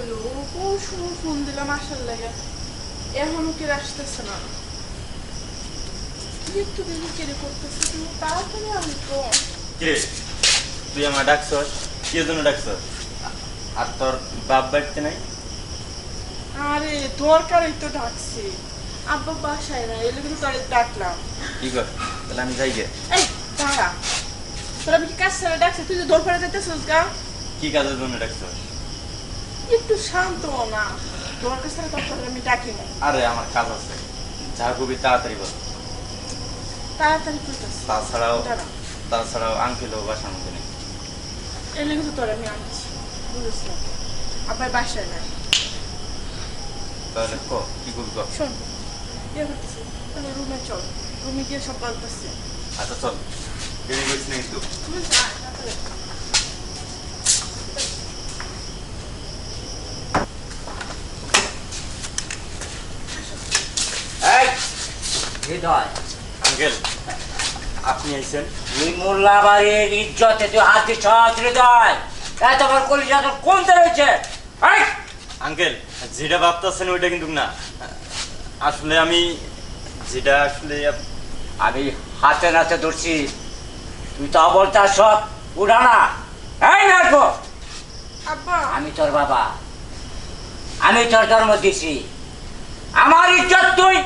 কইলো ও পরশু ফোন দিলাম আসার লাগে। এখনও কি আসতেছে না। কি একটু দেরি কেড়ে করতেছে তুমি তাড়াতাড়ি আমি তো। কিরে তুই আমার ডাকছস? কি জন্য ডাকছস? আর তোর বাপ বাড়িতে নাই? আরে দরকারই তো ডাকছি। আব্বা বাসায় না এলে কিন্তু তারে ডাকলাম। কি কর তাহলে আমি যাই গে। এই দাঁড়া। তোরা আমি কি কাজ ছেড়ে ডাকছি তুই দরকারে যেতেছিস গা। কি কাজের জন্য ডাকছস? একটু শান্ত না। তোর কাছে আমি ডাকি না। আরে আমার কাজ আছে। যা খুবই তাড়াতাড়ি বল। তাড়াতাড়ি করতেছি তাছাড়াও তাছাড়াও আঙ্কেলও বাসার মধ্যে নেই। এলে কিন্তু তোর আমি আনছি। না। আব্বাই বাসায় নাই। তাহলে ক কি করবি কর শোন ইয়ে করতেছি। তাহলে রুমে চল। রুমে গিয়ে সব বলতেছি। আচ্ছা চল। দেরি করিস না কিন্তু তুমি যা, তাড়াতাড়ি। এই, হৃদয়। আঙ্কেল আপনি আইছেন? তুই মোল্লা বাড়ির ইজ্জতে তুই হাত দিচ্ছ হৃদয়। এত বড় কলিজা তোর কোন রয়েছে আঙ্কেল যেটা ভাবতেছেন ওইটা কিন্তু না। আসলে আমি যেটা আসলে আমি হাতে নাতে ধরছি। তুই তো বলতা সব উড়ানা। এই আমি তোর বাবা। আমি তোর জন্ম দিছি। আমার ইজ্জত তুই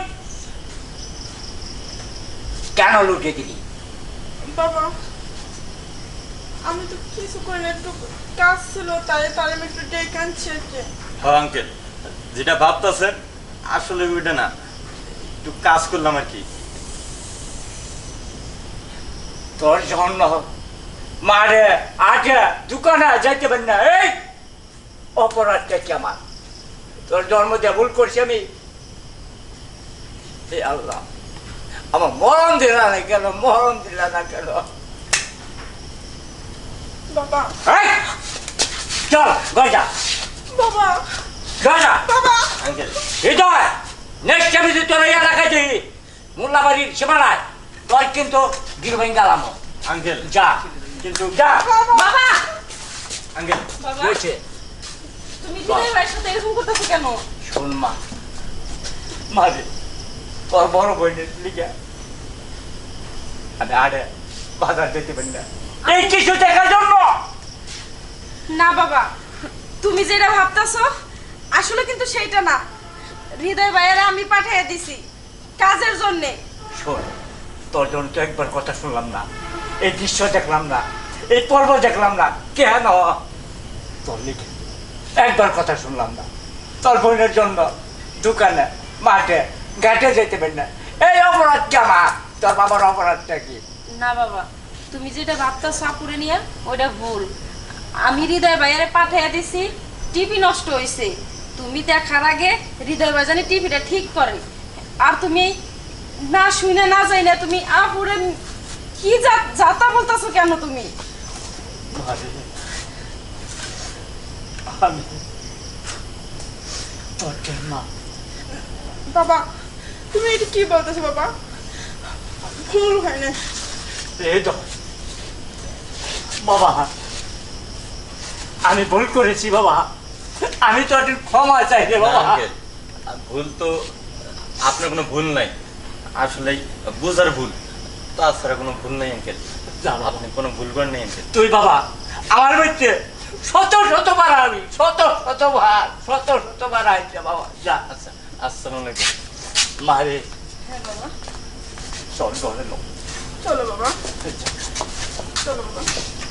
কেন লুটে দিলি? বাবা আমি তো কিছু করি না একটু কাজ ছিল তাই তাই আমি একটু ডেকে আনছি হ্যাঁ আঙ্কেল যেটা ভাবতেছেন আসলে ওইটা না। একটু কাজ করলাম আর কি। তোর জন্য মারে আজে দোকানে যাইতে পারি না এই অপরাধটা কি আমার? তোর জন্ম দিয়ে ভুল করছি আমি। আল্লাহ। আমার মরণ দিল না কেন? মরণ দিল না কেন? বাবা। এই, চল গজা বাবা। গজা বাবা। আঙ্কেল হৃদয়! নেক্সট আমি যদি তোর এই এলাকায় যাই মোল্লাবাড়ির সীমানায়। তোর কিন্তু গিরবাইন গেলাম আঙ্কেল। যা। কিন্তু যা। বাবা। আঙ্কেল। বাবা। হয়েছে তুমি দিনের ভাইয়ের সাথে এরকম করতেছো কেন? শোন মা। মারে। তোর বড় বোনের লিগা। আমি আরে বাজার যেতে পারি না। এই কিছু দেখার জন্য? না বাবা তুমি যেটা ভাবতাছো আসলে কিন্তু সেইটা না। হৃদয় ভাইয়েরা আমি পাঠিয়ে দিছি কাজের জন্যে। শোন তোর জন্য তো একবার কথা শুনলাম না এই দৃশ্য দেখলাম না এই পর্ব দেখলাম না কেন? তোর লিখে একবার কথা শুনলাম না। তোর বোনের জন্য দোকানে মাঠে ঘাটে যেতে পারি না। এই অপরাধ কে আমার? তোর বাবার অপরাধটা কি? না বাবা তুমি যেটা ভাবতা সাপুরে নিয়ে ওইটা ভুল। আমি হৃদয় ভাইয়ারে পাঠিয়ে দিছি টিভি নষ্ট হয়েছে তুমি দেখার আগে হৃদয় ভাই জানি টিভিটা ঠিক করে। আর তুমি না শুনে না যাই না তুমি আপুরে কি যাতা বলতেছো কেন তুমি? বাবা তুমি এটা কি বলতেছো বাবা? হয় না এই তো। বাবা আমি ভুল করেছি বাবা। আমি তো একদিন ক্ষমা চাই রে বাবা ভুল তো আপনার কোনো ভুল নাই। আসলে বোঝার ভুল। তাছাড়া কোনো ভুল নাই আঙ্কেল। আপনি কোনো ভুল করেন নাই আঙ্কেল। তুই বাবা আমার মধ্যে শত শতবার আমি শত শতবার শত শতবার আইছে বাবা। যা। আচ্ছা আসসালামু আলাইকুম। মারে হ্যাঁ বাবা। চল ঘরে লোক চলো বাবা চলো বাবা